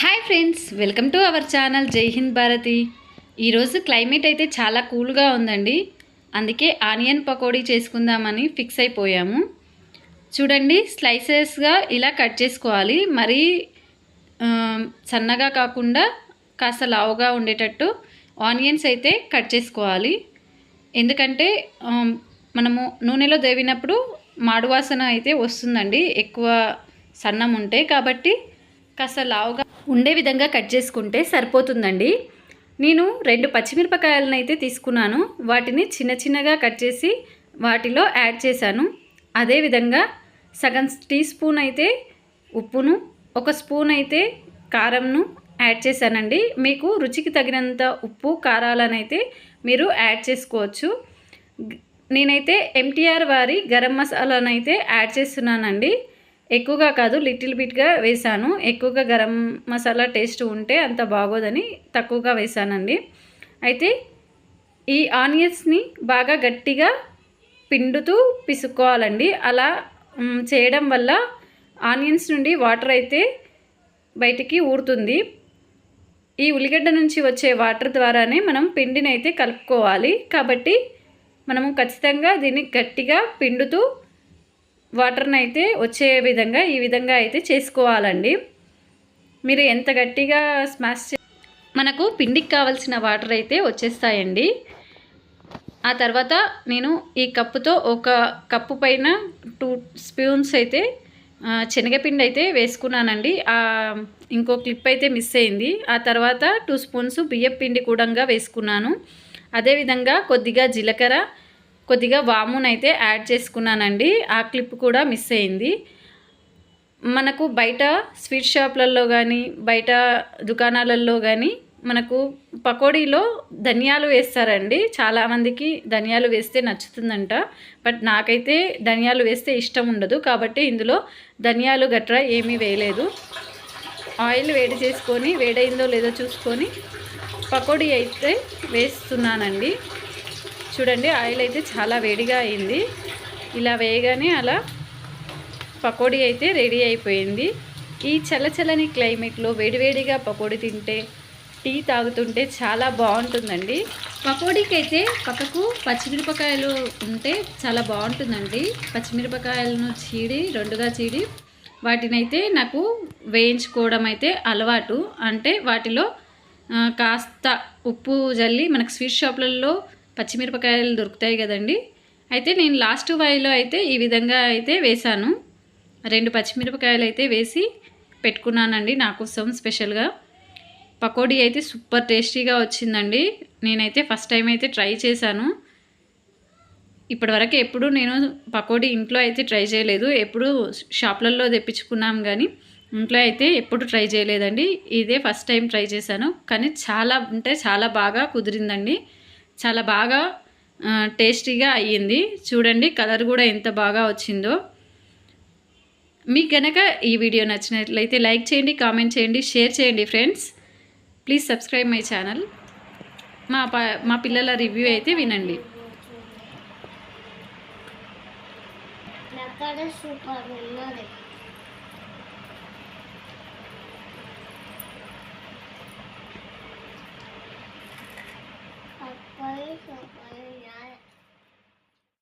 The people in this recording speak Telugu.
Hi friends welcome to our channel Jai Hind Bharati. ఈరోజు క్లైమేట్ అయితే చాలా కూల్గా ఉందండి. అందుకే ఆనియన్ పకోడీ చేసుకుందామని ఫిక్స్ అయిపోయాము. చూడండి స్లైసెస్గా ఇలా కట్ చేసుకోవాలి. మరీ సన్నగా కాకుండా కాస్త లావుగా ఉండేటట్టు ఆనియన్స్ అయితే కట్ చేసుకోవాలి. ఎందుకంటే మనము నూనెలో దేవినప్పుడు మాడు వాసన అయితే వస్తుందండి. ఎక్కువ సన్నం ఉంటే కాబట్టి కాస్త లావుగా ఉండే విధంగా కట్ చేసుకుంటే సరిపోతుందండి. నేను రెండు పచ్చిమిరపకాయలను అయితే తీసుకున్నాను. వాటిని చిన్న చిన్నగా కట్ చేసి వాటిలో యాడ్ చేశాను. అదేవిధంగా సగం టీ స్పూన్ అయితే ఉప్పును ఒక స్పూన్ అయితే కారంను యాడ్ చేశానండి. మీకు రుచికి తగినంత ఉప్పు కారాలనైతే మీరు యాడ్ చేసుకోవచ్చు. నేనైతే ఎంటీఆర్ వారి గరం మసాలానైతే యాడ్ చేస్తున్నానండి. ఎక్కువగా కాదు లిటిల్ బిట్గా వేసాను ఎక్కువగా గరం మసాలా టేస్ట్ ఉంటే అంత బాగోదని తక్కువగా వేసానండి అయితే ఈ ఆనియన్స్ని బాగా గట్టిగా పిండుతూ పిసుకోవాలండి అలా చేయడం వల్ల ఆనియన్స్ నుండి వాటర్ అయితే బయటికి ఊరుతుంది. ఈ ఉల్లిగడ్డ నుంచి వచ్చే వాటర్ ద్వారానే మనం పిండిని అయితే కలుపుకోవాలి. కాబట్టి మనము ఖచ్చితంగా దీన్ని గట్టిగా పిండుతూ వాటర్ని అయితే వచ్చే విధంగా ఈ విధంగా అయితే చేసుకోవాలండి. మీరు ఎంత గట్టిగా స్మాష్ చే మనకు పిండికి కావాల్సిన వాటర్ అయితే వచ్చేస్తాయండి. ఆ తర్వాత నేను ఈ కప్పుతో ఒక కప్పు పైన టూ స్పూన్స్ అయితే శనగపిండి అయితే వేసుకున్నానండి. ఇంకో క్లిప్ అయితే మిస్ అయింది. ఆ తర్వాత టూ స్పూన్స్ బియ్యం పిండి కూడా వేసుకున్నాను. అదేవిధంగా కొద్దిగా జీలకర్ర కొద్దిగా వామునైతే యాడ్ చేసుకున్నానండి. ఆ క్లిప్ కూడా మిస్ అయింది. మనకు బయట స్వీట్ షాప్లలో కానీ బయట దుకాణాలలో కానీ మనకు పకోడీలో ధనియాలు వేస్తారండి. చాలామందికి ధనియాలు వేస్తే నచ్చుతుందంట. బట్ నాకైతే ధనియాలు వేస్తే ఇష్టం ఉండదు. కాబట్టి ఇందులో ధనియాలు గట్రా ఏమీ వేయలేదు. ఆయిల్ వేడి చేసుకొని వేడైందో లేదో చూసుకొని పకోడీ అయితే వేస్తున్నానండి. చూడండి ఆయిల్ అయితే చాలా వేడిగా అయింది. ఇలా వేయగానే అలా పకోడీ అయితే రెడీ అయిపోయింది. ఈ చల్లచల్లని క్లైమేట్లో వేడివేడిగా పకోడీ తింటే టీ తాగుతుంటే చాలా బాగుంటుందండి. పకోడీకి అయితే పక్కకు పచ్చిమిరపకాయలు ఉంటే చాలా బాగుంటుందండి. పచ్చిమిరపకాయలను చీడి రెండుగా చీడి వాటినైతే నాకు వేయించుకోవడం అయితే అలవాటు. అంటే వాటిలో కాస్త ఉప్పు జల్లి మనకు స్వీట్ షాప్లలో పచ్చిమిరపకాయలు దొరుకుతాయి కదండి. అయితే నేను లాస్ట్ వాయిలో అయితే ఈ విధంగా అయితే వేశాను. రెండు పచ్చిమిరపకాయలు అయితే వేసి పెట్టుకున్నానండి నా కోసం స్పెషల్గా. పకోడీ అయితే సూపర్ టేస్టీగా వచ్చిందండి. నేనైతే ఫస్ట్ టైం అయితే ట్రై చేశాను. ఇప్పటివరకు ఎప్పుడు నేను పకోడీ ఇంట్లో అయితే ట్రై చేయలేదు. ఎప్పుడు షాప్లలో తెప్పించుకున్నాం కానీ ఇంట్లో అయితే ఎప్పుడు ట్రై చేయలేదండి. ఇదే ఫస్ట్ టైం ట్రై చేశాను. కానీ చాలా అంటే చాలా బాగా కుదిరిందండి. చాలా బాగా టేస్టీగా అయ్యింది. చూడండి కలర్ కూడా ఎంత బాగా వచ్చిందో. మీకు కనుక ఈ వీడియో నచ్చినట్లయితే లైక్ చేయండి కామెంట్ చేయండి షేర్ చేయండి friends. Please subscribe my channel. మా ప మా పిల్లల రివ్యూ అయితే వినండి. సూపర్ ఉన్నది.